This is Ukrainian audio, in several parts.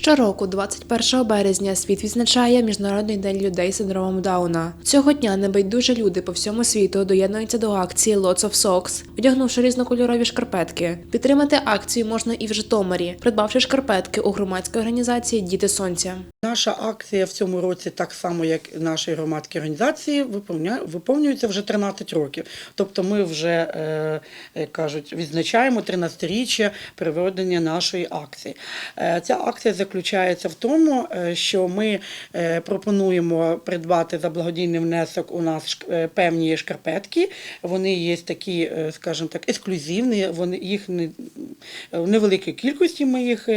Щороку, 21 березня, світ відзначає Міжнародний день людей з синдромом Дауна. Цього дня небайдужі люди по всьому світу доєднуються до акції Lots of Socks, одягнувши різнокольорові шкарпетки. Підтримати акцію можна і в Житомирі, придбавши шкарпетки у громадській організації Діти Сонця. Наша акція в цьому році, так само як і наші громадські організації, виповнюється вже 13 років. Тобто ми вже е, кажуть, відзначаємо 13-річчя проведення нашої акції. Е, Ця акція заключається в тому, е, що ми е, пропонуємо придбати за благодійний внесок у нас е, певні шкарпетки. Вони є такі, скажімо так, ексклюзивні. Вони їх не в невеликій кількості. Ми їх,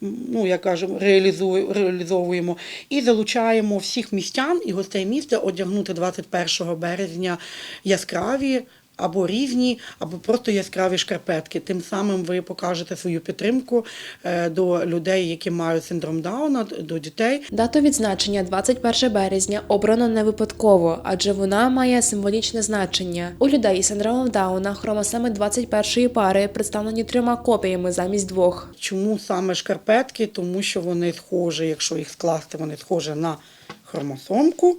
ну я кажу, реалізовуємо і залучаємо всіх містян і гостей міста одягнути 21 березня яскраві. Або різні, або просто яскраві шкарпетки. Тим самим ви покажете свою підтримку е, до людей, які мають синдром Дауна, до дітей. Дату відзначення 21 березня обрано не випадково, адже вона має символічне значення. У людей із синдромом Дауна хромосоми 21 пари представлені трьома копіями замість двох. Чому саме шкарпетки? Тому що вони схожі, якщо їх скласти, вони схожі на хромосомку.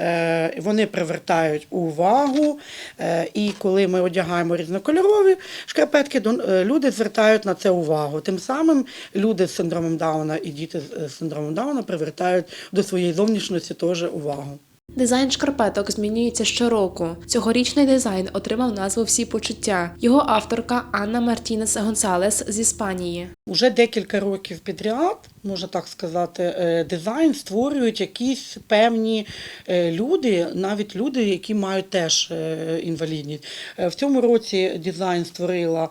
Е, Вони привертають увагу, Е, і коли ми одягаємо різнокольорові шкарпетки, е, люди звертають на це увагу. Тим самим люди з синдромом Дауна і діти з синдромом Дауна привертають до своєї зовнішності теж увагу. Дизайн шкарпеток змінюється щороку. Цьогорічний дизайн отримав назву Всі почуття. Його авторка Анна Мартінес Гонсалес з Іспанії. Уже декілька років підряд, можна так сказати, е, дизайн створюють якісь певні е, люди, навіть люди, які мають теж е, інвалідність. В цьому році дизайн створила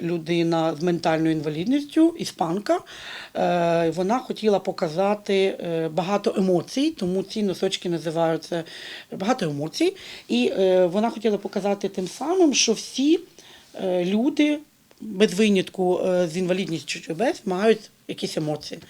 людина з ментальною інвалідністю, іспанка. Вона хотіла показати багато емоцій, тому ці носочки називаються багато емоцій. І вона хотіла показати тим самим, що всі люди без винятку е, з інвалідністю чи без мають якісь емоції.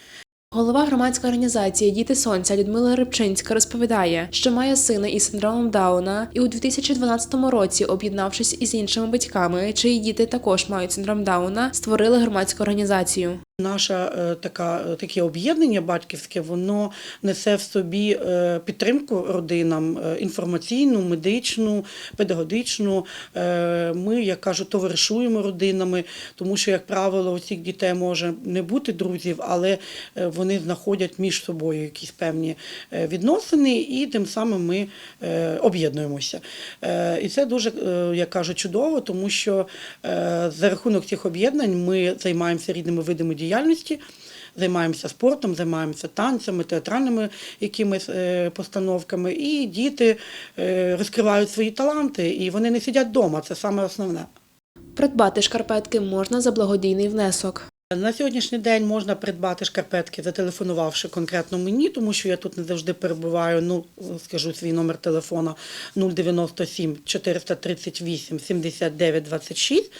Голова громадської організації Діти Сонця Людмила Рибчинська розповідає, що має сина із синдромом Дауна, і у 2012 році, об'єднавшись із іншими батьками, чиї діти також мають синдром Дауна, створили громадську організацію. Наша е, така е, таке об'єднання батьківське, воно несе в собі е, підтримку родинам інформаційну, медичну, педагогічну. Ми, як кажуть, товаришуємо родинами, тому що, як правило, у цих дітей може не бути друзів, але е, вони знаходять між собою якісь певні е, відносини, і тим самим ми е, об'єднуємося. Е, І це дуже, як кажуть, чудово, тому що за рахунок цих об'єднань ми займаємося різними видами діяльності. Займаємося спортом, займаємося танцями, театральними якимись постановками, і діти розкривають свої таланти, і вони не сидять вдома. Це саме основне. Придбати шкарпетки можна за благодійний внесок. На сьогоднішній день можна придбати шкарпетки, зателефонувавши конкретно мені, тому що я тут не завжди перебуваю. Ну скажу свій номер телефона 097 438 79 26.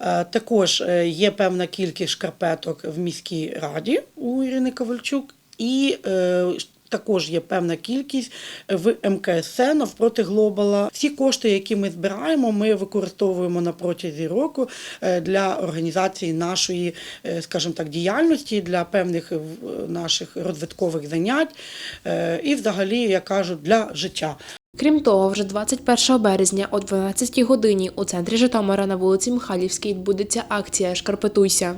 Е, Також е, є певна кількість шкарпеток в міській раді у Ірини Ковальчук, і е, також є певна кількість в МКСЦ навпроти Глобала. Всі кошти, які ми збираємо, ми використовуємо на протязі року е, для організації нашої, е, скажімо так, діяльності, для певних е, наших розвиткових занять е, і, взагалі, як кажуть, для життя. Крім того, вже 21 березня о 12 годині у центрі Житомира на вулиці Михайлівській відбудеться акція Шкарпетуйся.